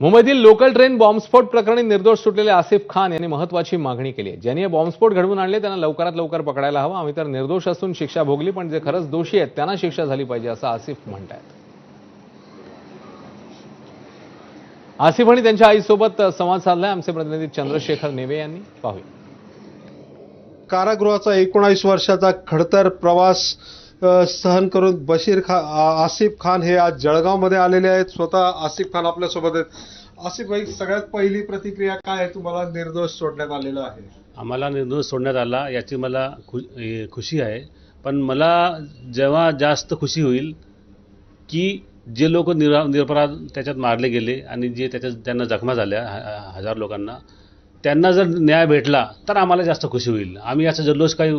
मुंबईतील local train बॉम्बस्फोट प्रकरणी निर्दोष सुटलेले आसिफ खान यांनी महत्वाची मागणी केली आहे. ज्यांनी बॉम्बस्फोट घडवून आणले त्यांना लवकरात लवकर पकडायला हवं. आम्ही तर निर्दोष असून शिक्षा भोगली पण जे खरंच दोषी आहेत त्यांना शिक्षा झाली पाहिजे असं आसिफ म्हणतायत. आसिफ आणि त्यांच्या आईसोबत संवाद साधलाय. आमचे प्रतिनिधी चंद्रशेखर नेवे यांनी. पाहूया. कारागृहाचा एकोणावीस वर्षाचा खडतर प्रवास सहन करून बशीर खा आसिफ खान हे आज जळगावमध्ये आलेले आहेत. स्वतः आसिफ खान आपल्यासोबत आहेत. आसिफ भाई सगळ्यात पहिली प्रतिक्रिया काय आहे? तुम्हाला निर्दोष सोडण्यात आलेला आहे. आम्हाला निर्दोष सोडण्यात आला याची मला खु खुशी आहे. पण मला जेव्हा जास्त खुशी होईल की जे लोक निरा निरपराध त्याच्यात मारले गेले आणि जे त्याच्यात त्यांना जखमा झाल्या ह- हजार लोकांना त्यांना जर न्याय भेटला तर आम्हाला जास्त खुशी होईल. आम्ही याचा जल्लोष काही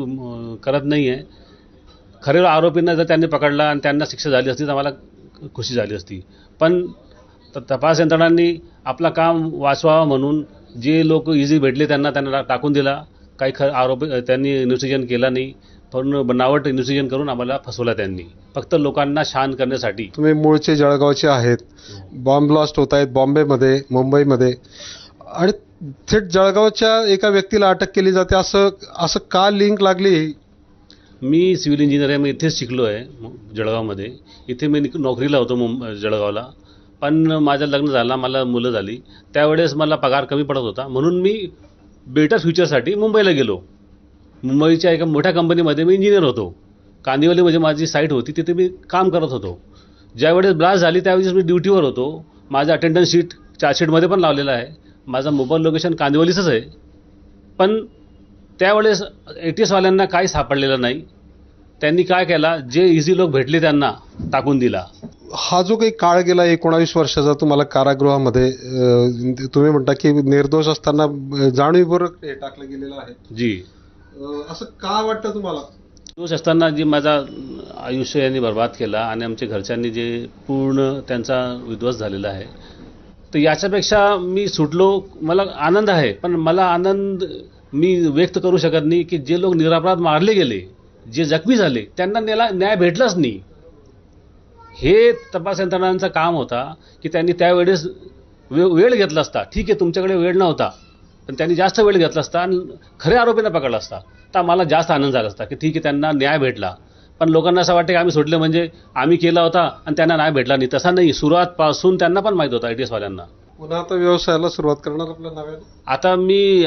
करत नाही आहे खरे आरोपींना जर त्यांनी पकडला आणि त्यांना शिक्षा झाली असती तर आम्हाला खुशी झाली असती. पण तर तपास यंत्रणांनी आपलं काम वाचवावं म्हणून जे लोक इझी भेटले त्यांना त्यांना टाकून दिला. काही ख आरोपी त्यांनी इन्व्हेस्टिगेशन केला नाही. पण बनावट इन्व्हेस्टिगेशन करून आम्हाला फसवला त्यांनी. फक्त लोकांना शांत करण्यासाठी. तुम्ही मूळचे जळगावचे आहेत. बॉम्ब ब्लास्ट होत आहेत बॉम्बेमध्ये मुंबईमध्ये. आणि थेट जळगावच्या एका व्यक्तीला अटक केली जाते. असं असं का लिंक लागली? मी सिव्हिल इंजिनियर आहे मी इथेच शिकलो आहे मु- जळगावमध्ये. इथे मी निक- नोकरीला होतो मुंब जळगावला. पण माझं लग्न झालं मला मुलं झाली. त्यावेळेस मला पगार कमी पडत होता. म्हणून मी बेटर फ्युचरसाठी मुंबईला गेलो. मुंबईच्या एका मोठ्या कंपनीमध्ये मी इंजिनियर होतो. कांदिवली म्हणजे माझी साईट होती तिथे मी काम करत होतो. ज्यावेळेस ब्लास्ट झाली त्यावेळेस मी ड्युटीवर होतो. माझं अटेंडन्स शीट चार्जशीटमध्ये पण लावलेलं आहे. माझं मोबाईल लोकेशन कांदिवलीचंच आहे. पण त्यावेळेस ए टी एसवाल्यांना काही सापडलेलं नाही. त्यांनी काय केला? जे इझी लोक भेटले त्यांना टाकून दिला. हा जो काही काळ गेला एकोणावीस वर्षाचा तुम्हाला कारागृहामध्ये तुम्ही म्हणता की निर्दोष असताना जाणीवपूर्वक हे टाकलं गेलेलं आहे. जी. असं का वाटतं तुम्हाला? दोष असताना जे माझा आयुष्य यांनी बर्बाद केला आणि आमच्या घरच्यांनी जे पूर्ण त्यांचा विध्वस्त झालेला आहे तर याच्यापेक्षा मी सुटलो मला आनंद आहे पण मला आनंद मी व्यक्त करू शकत नाही की जे लोक निरापराध मारले गेले जे जखमी झाले त्यांना न्याला न्याय भेटलाच नाही. हे तपास यंत्रणांचं काम होता की त्यांनी त्यावेळेस वे वेळ घेतला असता. ठीक आहे तुमच्याकडे वेळ नव्हता पण त्यांनी जास्त वेळ घेतला असता आणि खऱ्या आरोपींना पकडला असता. तर मला जास्त आनंद झाला असता की ठीक आहे त्यांना न्याय भेटला. पण लोकांना असं वाटतं की आम्ही सोडले म्हणजे आम्ही केला होता आणि त्यांना न्याय भेटला नाही. तसा नाही. सुरुवातपासून त्यांना पण माहीत होता आय टी एसवाल्यांना पुन्हा आता व्यवसायाला सुरुवात करणार आपल्या नव्याने? आता मी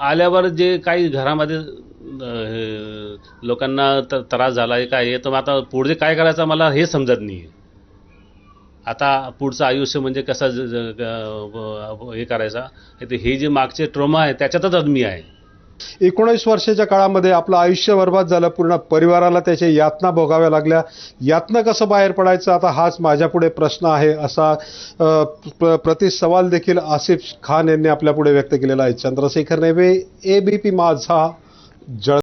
आल्यावर जे काही घरामध्ये हे, लोकांना त- त्रास झाला आहे काय आहे तर मग आता पुढे काय करायचं मला हे समजत नाही आता पुढचं आयुष्य म्हणजे कसं ज- ज- ग- हे करायचा? हे जे मागचे ट्रोमा आहे त्याच्यातच आज मी आहे. एकोणीस वर्षाच्या काळामध्ये आपलं आयुष्य बर्बाद झालं पूर्ण परिवाराला त्याच्या यातना भोगाव्या लागल्या. यातना कसं बाहेर पडायचं? आता हाच माझ्यापुढे प्रश्न आहे असा प्र- प्रति सवाल देखील आसिफ खान यांनी आपल्यापुढे व्यक्त केलेला आहे. चंद्रशेखर नेवे पी माझा जळ